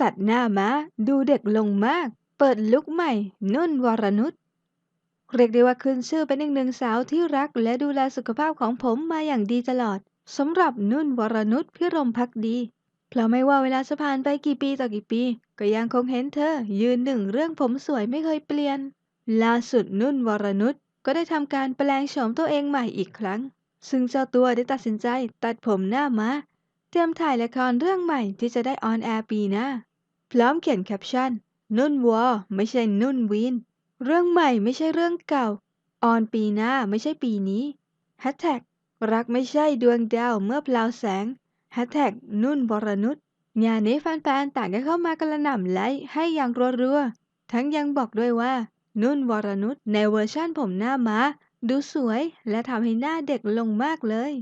ตัดหน้าม้าดูเด็กลงมาก เปิดลุคใหม่ นุ่นวรนุชเรียกได้ว่าขึ้นชื่อเป็นอีกหนึ่งสาวที่รักและดูแลสุขภาพของผมมาอย่างดีตลอดสำหรับนุ่นวรนุชพิรมพักดีเพราะไม่ว่าเวลาจะผ่านไปกี่ปีต่อกี่ปี ก็ยังคงเห็นเธอ ยืนหนึ่งเรื่องผมสวยไม่เคยเปลี่ยน ล่าสุดนุ่นวรนุชก็ได้ทำการแปลงโฉมตัวเองใหม่อีกครั้ง ซึ่งเจ้าตัวได้ตัดสินใจตัดผมหน้าม้า เตรียมถ่ายละครเรื่องใหม่ที่จะได้ออนแอร์ปีหน้า พร้อมเขียนแคปชั่น นุ่นวอไม่ใช่นุ่นวีนเรื่องใหม่ไม่ใช่เรื่องเก่า ออนปีหน้าไม่ใช่ปีนี้แฮชแท็กรักไม่ใช่ดวงดาวเมื่อพลาวแสงแฮชแท็กนุ่นวรนุชงานนี้แฟนๆต่างก็เข้ามากระหน่ำไลค์ให้อย่างรัวๆ ทั้งยังบอกด้วยว่า นุ่นวรนุชในเวอร์ชั่นผมหน้าม้า ดูสวยและทำให้หน้าเด็กลงมากเลย